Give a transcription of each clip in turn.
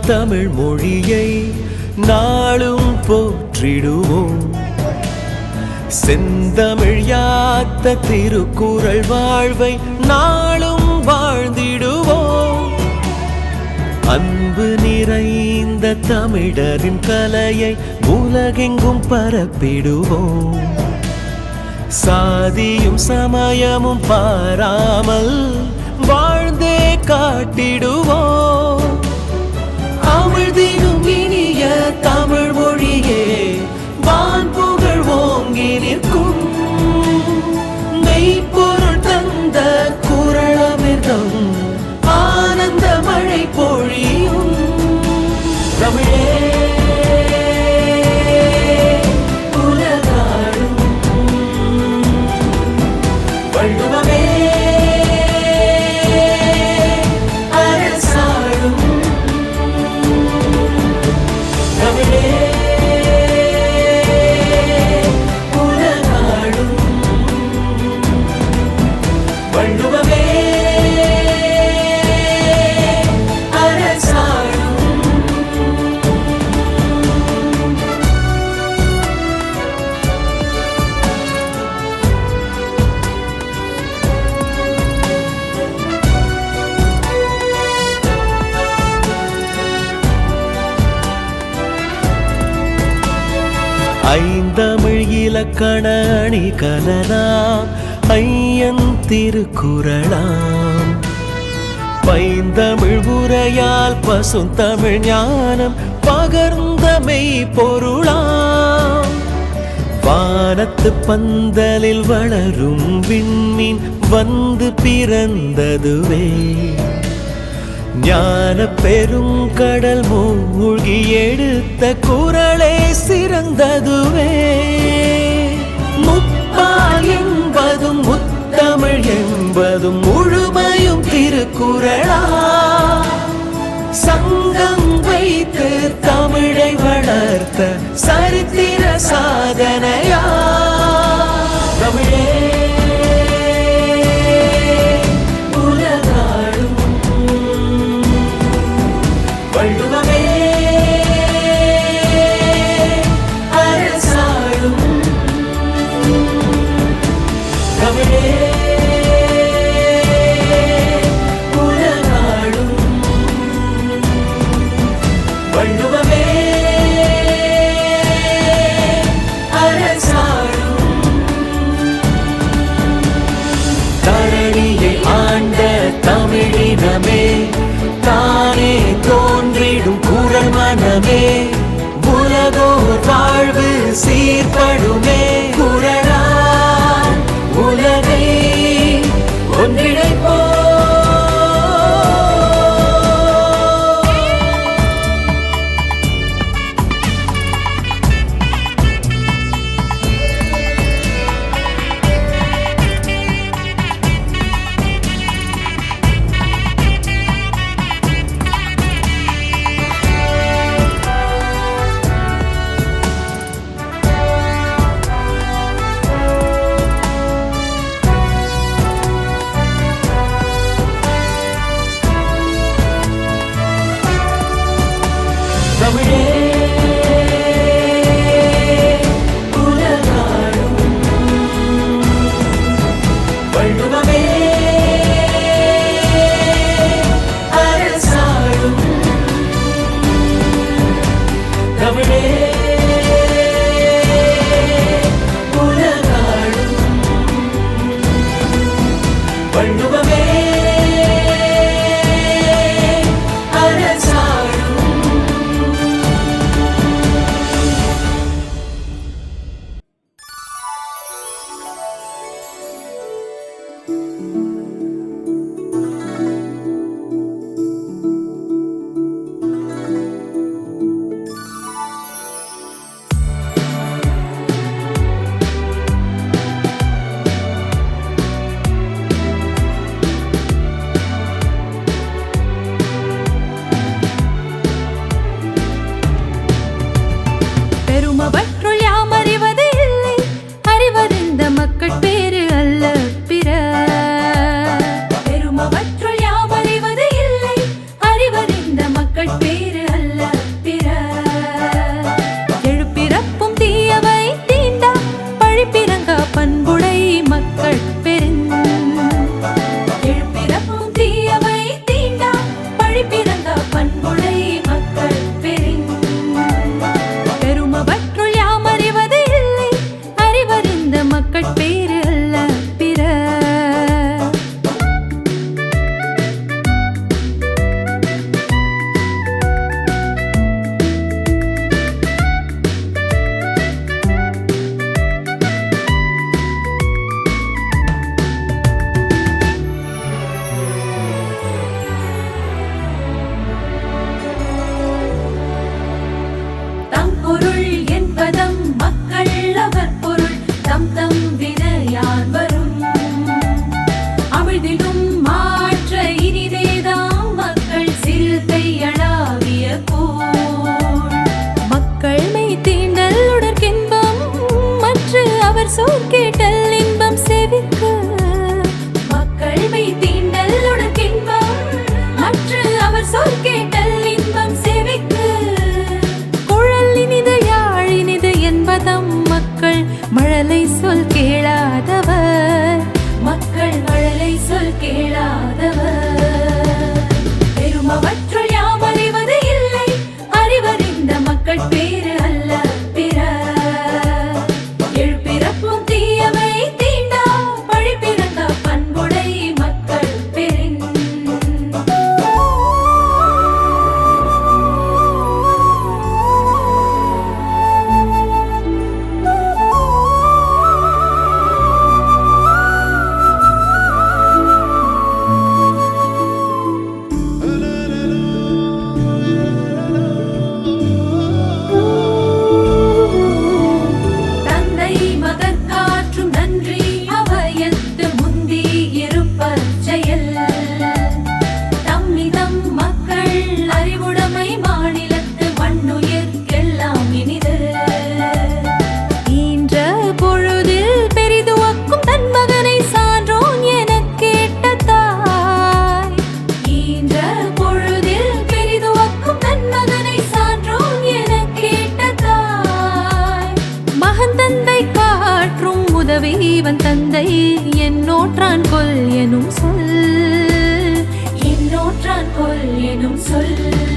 தமிழ் மொழியை நாளும் போற்றிடுவோம். செந்தமிழ் யாத்த திருக்குறள் வாழ்வை நாளும் வாழ்ந்திடுவோம். அன்பு நிறைந்த தமிழரின் கலையை உலகெங்கும் பரப்பிடுவோம். சாதியும் சமயமும் பாராமல் வாழ்ந்தே காட்டிடுவோம். ஐந்தமிழ் இலக்கண அணி கலனாம் ஐயன் திருக்குறளாம். பைந்தமிழ் உரையால் பசுந்தமிழ் ஞானம் பகர்ந்த மெய் பொருளாம். வானத்து பந்தலில் வளரும் விண்மீன் வந்து பிறந்ததுவே. ஞான பெருங்கடல் மூழ்கி எடுத்த குரலே சிறந்ததுவே. முப்பால் என்பதும் முத்தமிழ் என்பதும் முழுமையும் திருக்குறளா. சங்கம் வைத்து தமிழை வளர்த்த சரித்திர சாதனையா. அவர் சொல் கேட்டல் இன்பம் செவிக்கு. மக்கள் மெய் தீண்டல் உனக்கு மற்ற அவர் சொல் கேட்டல் அந்த வீவன் தந்தை என்னோற்றான் கொல் எனும் சொல். என்னோற்றான் கொல் எனும் சொல்.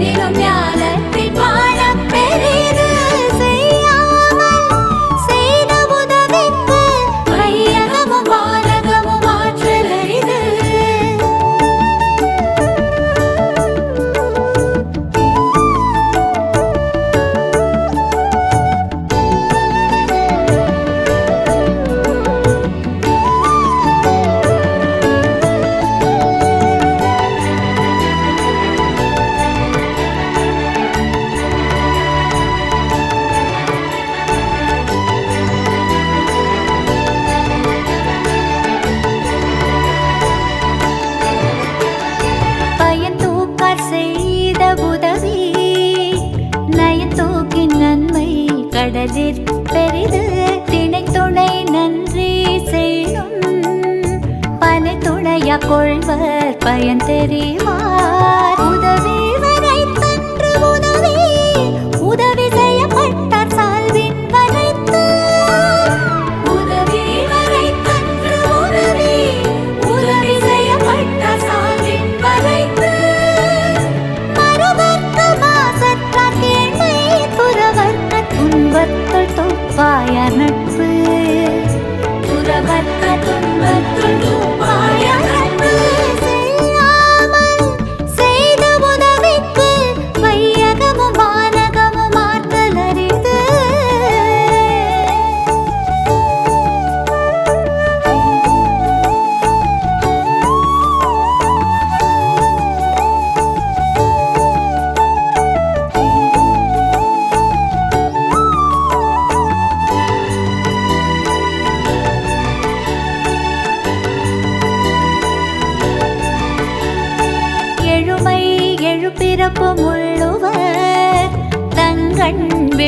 எனினும் ஞான திரஜிற் பெரிது திணை துணை நன்றி செய்யும். பனை துணைய கொள்வர் பயன் தெரிவார்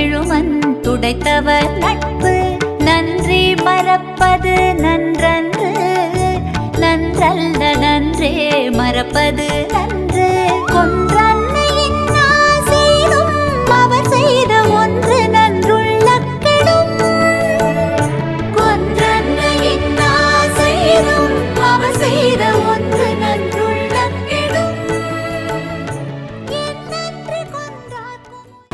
எழுமன் துடைத்தவர் நட்பு நன்றி மறப்பது நன்றன்று நன்றல்ல நன்றே மறப்பது.